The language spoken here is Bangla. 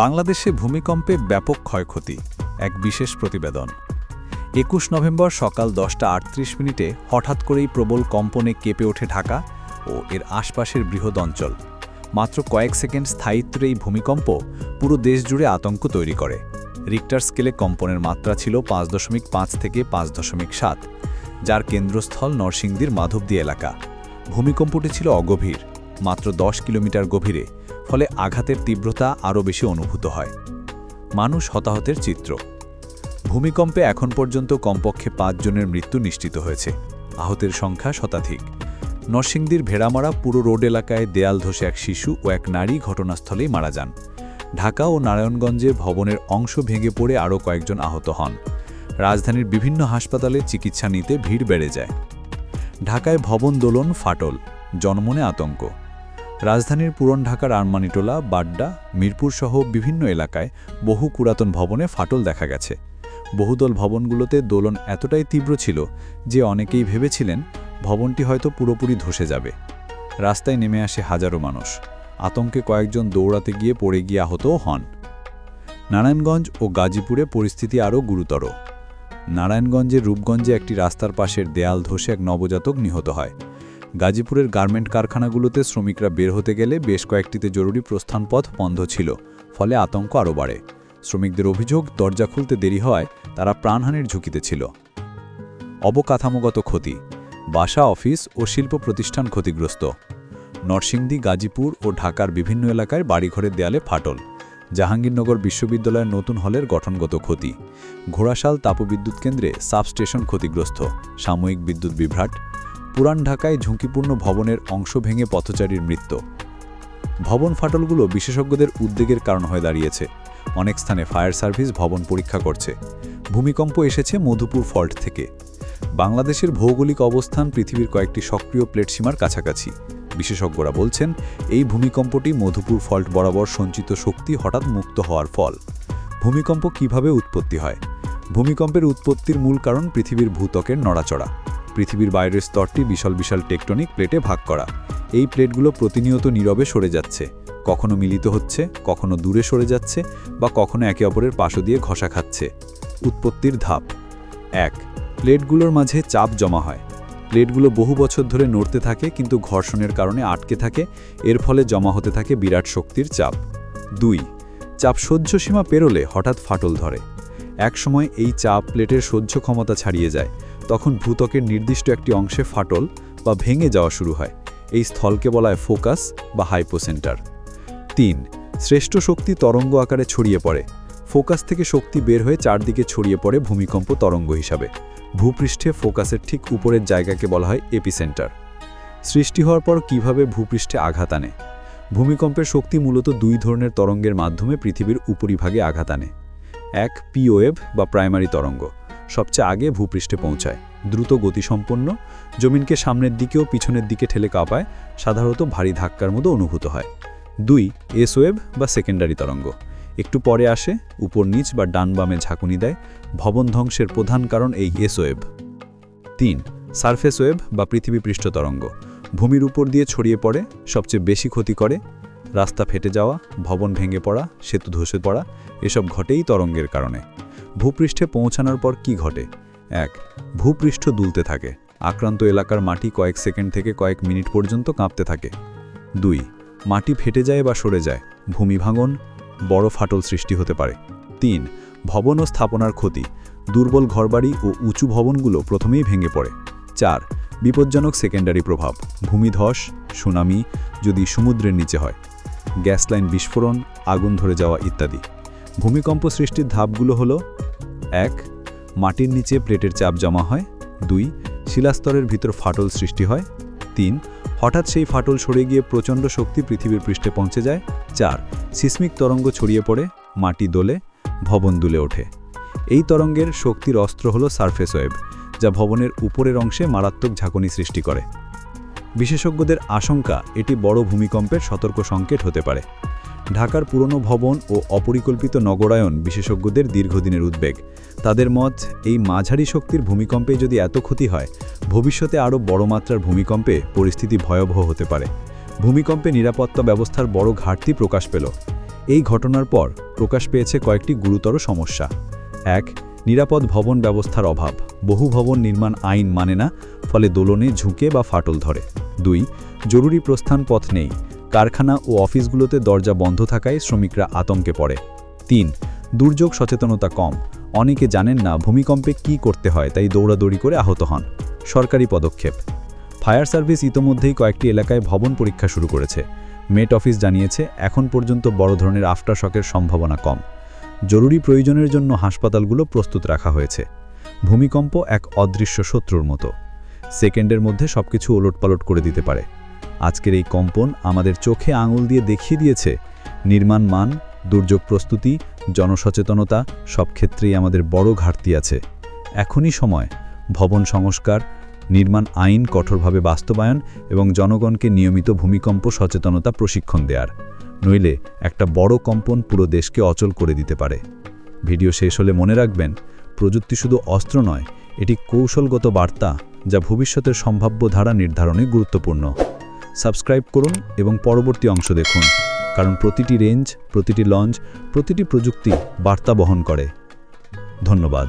বাংলাদেশে ভূমিকম্পে ব্যাপক ক্ষয়ক্ষতি, এক বিশেষ প্রতিবেদন। একুশ নভেম্বর সকাল দশটা আটত্রিশ মিনিটে হঠাৎ করেই প্রবল কম্পনে কেঁপে ওঠে ঢাকা ও এর আশপাশের বৃহৎ অঞ্চল। মাত্র কয়েক সেকেন্ড স্থায়িত্বের এই ভূমিকম্প পুরো দেশ জুড়ে আতঙ্ক তৈরি করে। রিক্টার স্কেলে কম্পনের মাত্রা ছিল পাঁচ দশমিক পাঁচ থেকে পাঁচ দশমিক সাত, যার কেন্দ্রস্থল নরসিংদীর মাধবদী এলাকা। ভূমিকম্পটি ছিল অগভীর। মাত্র দশ কিলোমিটার গভীরে, ফলে আঘাতের তীব্রতা আরও বেশি অনুভূত হয়। মানুষ হতাহতের চিত্র। ভূমিকম্পে এখন পর্যন্ত কমপক্ষে পাঁচজনের মৃত্যু নিশ্চিত হয়েছে। আহতের সংখ্যা শতাধিক। নরসিংদীর ভেড়ামারা পুরো রোড এলাকায় দেয়াল ধসে এক শিশু ও এক নারী ঘটনাস্থলেই মারা যান। ঢাকা ও নারায়ণগঞ্জে ভবনের অংশ ভেঙে পড়ে আরও কয়েকজন আহত হন। রাজধানীর বিভিন্ন হাসপাতালে চিকিৎসা নিতে ভিড় বেড়ে যায়। ঢাকায় ভবন দোলন ফাটল। জনমনে আতঙ্ক। রাজধানীর পুরন ঢাকার আরমানিটোলা, বাড্ডা, মিরপুর সহ বিভিন্ন এলাকায় বহু পুরাতন ভবনে ফাটল দেখা গেছে। বহুদল ভবনগুলোতে দোলন এতটাই তীব্র ছিল যে অনেকেই ভেবেছিলেন ভবনটি হয়তো পুরোপুরি ধসে যাবে। রাস্তায় নেমে আসে হাজারো মানুষ। আতঙ্কে কয়েকজন দৌড়াতে গিয়ে পড়ে গিয়ে আহতও হন। নারায়ণগঞ্জ ও গাজীপুরে পরিস্থিতি আরও গুরুতর। নারায়ণগঞ্জের রূপগঞ্জে একটি রাস্তার পাশের দেয়াল ধসে এক নবজাতক নিহত হয়। গাজীপুরের গার্মেন্ট কারখানাগুলোতে শ্রমিকরা বের হতে গেলে বেশ কয়েকটিতে জরুরি প্রস্থানপথ বন্ধ ছিল, ফলে আতঙ্ক আরও বাড়ে। শ্রমিকদের অভিযোগ, দরজা খুলতে দেরি হওয়ায় তারা প্রাণহানির ঝুঁকিতে ছিল। অবকাঠামোগত ক্ষতি, বাসা, অফিস ও শিল্প প্রতিষ্ঠান ক্ষতিগ্রস্ত। নরসিংদী, গাজীপুর ও ঢাকার বিভিন্ন এলাকায় বাড়িঘরের দেয়ালে ফাটল। জাহাঙ্গীরনগর বিশ্ববিদ্যালয়ের নতুন হলের গঠনগত ক্ষতি। ঘোড়াশাল তাপবিদ্যুৎ কেন্দ্রে সাবস্টেশন ক্ষতিগ্রস্ত। সাময়িক বিদ্যুৎ বিভ্রাট। পুরান ঢাকায় ঝুঁকিপূর্ণ ভবনের অংশ ভেঙে পথচারীর মৃত্যু। ভবন ফাটলগুলো বিশেষজ্ঞদের উদ্বেগের কারণ হয়ে দাঁড়িয়েছে। অনেক স্থানে ফায়ার সার্ভিস ভবন পরীক্ষা করছে। ভূমিকম্প এসেছে মধুপুর ফল্ট থেকে। বাংলাদেশের ভৌগোলিক অবস্থান পৃথিবীর কয়েকটি সক্রিয় প্লেট সীমার কাছাকাছি। বিশেষজ্ঞরা বলছেন, এই ভূমিকম্পটি মধুপুর ফল্ট বরাবর সঞ্চিত শক্তি হঠাৎ মুক্ত হওয়ার ফল। ভূমিকম্প কীভাবে উৎপত্তি হয়? ভূমিকম্পের উৎপত্তির মূল কারণ পৃথিবীর ভূত্বকের নড়াচড়া। পৃথিবীর বাইরের স্তরটি বিশাল বিশাল টেকটনিক প্লেটে ভাগ করা। এই প্লেটগুলো প্রতিনিয়ত নীরবে সরে যাচ্ছে। কখনো মিলিত হচ্ছে, কখনো দূরে সরে যাচ্ছে বা কখনো একে অপরের পাশ দিয়ে ঘষা খাচ্ছে। উৎপত্তির ধাপ। এক, প্লেটগুলোর মাঝে চাপ জমা হয়। প্লেটগুলো বহু বছর ধরে নড়তে থাকে কিন্তু ঘর্ষণের কারণে আটকে থাকে, এর ফলে জমা হতে থাকে বিরাট শক্তির চাপ। দুই, চাপ সহ্য সীমা পেরোলে হঠাৎ ফাটল ধরে। একসময় এই চাপ প্লেটের সহ্য ক্ষমতা ছাড়িয়ে যায়। তখন ভূতকের নির্দিষ্ট একটি অংশে ফাটল বা ভেঙে যাওয়া শুরু হয়। এই স্থলকে বলা হয় ফোকাস বা হাইপোসেন্টার। তিন, শ্রেষ্ঠ শক্তি তরঙ্গ আকারে ছড়িয়ে পড়ে। ফোকাস থেকে শক্তি বের হয়ে চারদিকে ছড়িয়ে পড়ে ভূমিকম্প তরঙ্গ হিসাবে। ভূপৃষ্ঠে ফোকাসের ঠিক উপরের জায়গাকে বলা হয় এপিসেন্টার। সৃষ্টি হওয়ার পর কীভাবে ভূপৃষ্ঠে আঘাত আনে? ভূমিকম্পের শক্তি মূলত দুই ধরনের তরঙ্গের মাধ্যমে পৃথিবীর উপরিভাগে আঘাত আনে। এক পিওয়েভ বা প্রাইমারি তরঙ্গ। সবচেয়ে আগে ভূপৃষ্ঠে পৌঁছায়। দ্রুত গতিসম্পন্ন, জমিনকে সামনের দিকেও পিছনের দিকে ঠেলে কাঁপায়, সাধারণত ভারী ধাক্কার মতো অনুভূত হয়। দুই এস ওয়েভ বা সেকেন্ডারি তরঙ্গ। একটু পরে আসে, উপর নিচ বা ডান বামে ঝাঁকুনি দেয়, ভবন ধ্বংসের প্রধান কারণ এই এস ওয়েভ তিন সারফেস ওয়েভ বা পৃথিবী পৃষ্ঠ তরঙ্গ। ভূমির উপর দিয়ে ছড়িয়ে পড়ে, সবচেয়ে বেশি ক্ষতি করে, রাস্তা ফেটে যাওয়া, ভবন ভেঙে পড়া, সেতু ধসে পড়া, এসব ঘটেই তরঙ্গের কারণে। ভূপৃষ্ঠে পৌঁছানোর পর কি ঘটে? এক, ভূপৃষ্ঠ দুলতে থাকে। আক্রান্ত এলাকার মাটি কয়েক সেকেন্ড থেকে কয়েক মিনিট পর্যন্ত কাঁপতে থাকে। দুই, মাটি ফেটে যায় বা সরে যায়। ভূমি ভাঙন, বড় ফাটল সৃষ্টি হতে পারে। তিন, ভবন ও স্থাপনার ক্ষতি। দুর্বল ঘরবাড়ি ও উঁচু ভবনগুলো প্রথমেই ভেঙে পড়ে। চার, বিপজ্জনক সেকেন্ডারি প্রভাব। ভূমিধস সুনামি, যদি সমুদ্রের নিচে হয়। গ্যাস লাইন বিস্ফোরণ, আগুন ধরে যাওয়া ইত্যাদি। ভূমিকম্প সৃষ্টির ধাপগুলো হলো এক, মাটির নিচে প্লেটের চাপ জমা হয়। দুই, শিলাস্তরের ভিতর ফাটল সৃষ্টি হয়। তিন, হঠাৎ সেই ফাটল সরে গিয়ে প্রচণ্ড শক্তি পৃথিবীর পৃষ্ঠে পৌঁছে যায়। চার, সিসমিক তরঙ্গ ছড়িয়ে পড়ে, মাটি দোলে, ভবন দুলে ওঠে। এই তরঙ্গের শক্তির অস্ত্র হল সারফেস ওয়েব যা ভবনের উপরের অংশে মারাত্মক ঝাঁকুনি সৃষ্টি করে। বিশেষজ্ঞদের আশঙ্কা, এটি বড় ভূমিকম্পের সতর্ক সংকেত হতে পারে। ঢাকার পুরনো ভবন ও অপরিকল্পিত নগরায়ন বিশেষজ্ঞদের দীর্ঘদিনের উদ্বেগ। তাদের মত, এই মাঝারি শক্তির ভূমিকম্পে যদি এত ক্ষতি হয়, ভবিষ্যতে আরও বড় মাত্রার ভূমিকম্পে পরিস্থিতি ভয়াবহ হতে পারে। ভূমিকম্পে নিরাপত্তা ব্যবস্থার বড় ঘাটতি প্রকাশ পেল। এই ঘটনার পর প্রকাশ পেয়েছে কয়েকটি গুরুতর সমস্যা। এক, নিরাপদ ভবন ব্যবস্থার অভাব। বহু ভবন নির্মাণ আইন মানে না, ফলে দোলনে ঝুঁকে বা ফাটল ধরে। দুই, জরুরি প্রস্থান পথ নেই। কারখানা ও অফিসগুলোতে দরজা বন্ধ থাকায় শ্রমিকরা আতঙ্কে পড়ে। তিন, দুর্যোগ সচেতনতা কম। অনেকে জানেন না ভূমিকম্পে কি করতে হয়, তাই দৌড়াদৌড়ি করে আহত হন। সরকারি পদক্ষেপ। ফায়ার সার্ভিস ইতোমধ্যেই কয়েকটি এলাকায় ভবন পরীক্ষা শুরু করেছে। মেট অফিস জানিয়েছে, এখন পর্যন্ত বড় ধরনের আফটারশকের সম্ভাবনা কম। জরুরি প্রয়োজনের জন্য হাসপাতালগুলো প্রস্তুত রাখা হয়েছে। ভূমিকম্প এক অদৃশ্য শত্রুর মতো। সেকেন্ডের মধ্যে সবকিছু ওলটপালট করে দিতে পারে। আজকের এই কম্পন আমাদের চোখে আঙুল দিয়ে দেখিয়ে দিয়েছে। নির্মাণ মান, দুর্যোগ প্রস্তুতি, জনসচেতনতা সব ক্ষেত্রেই আমাদের বড় ঘাটতি আছে। এখনই সময়। ভবন সংস্কার, নির্মাণ আইন কঠোরভাবে বাস্তবায়ন এবং জনগণকে নিয়মিত ভূমিকম্প সচেতনতা প্রশিক্ষণ দেওয়ার নইলে একটা বড় কম্পন পুরো দেশকে অচল করে দিতে পারে। ভিডিও শেষ হলে মনে রাখবেন, প্রযুক্তি শুধু অস্ত্র নয়, এটি কৌশলগত বার্তা যা ভবিষ্যতের সম্ভাব্য ধারা নির্ধারণে গুরুত্বপূর্ণ। সাবস্ক্রাইব করুন এবং পরবর্তী অংশ দেখুন, কারণ প্রতিটি রেঞ্জ, প্রতিটি লঞ্চ, প্রতিটি প্রযুক্তি বার্তা বহন করে। ধন্যবাদ।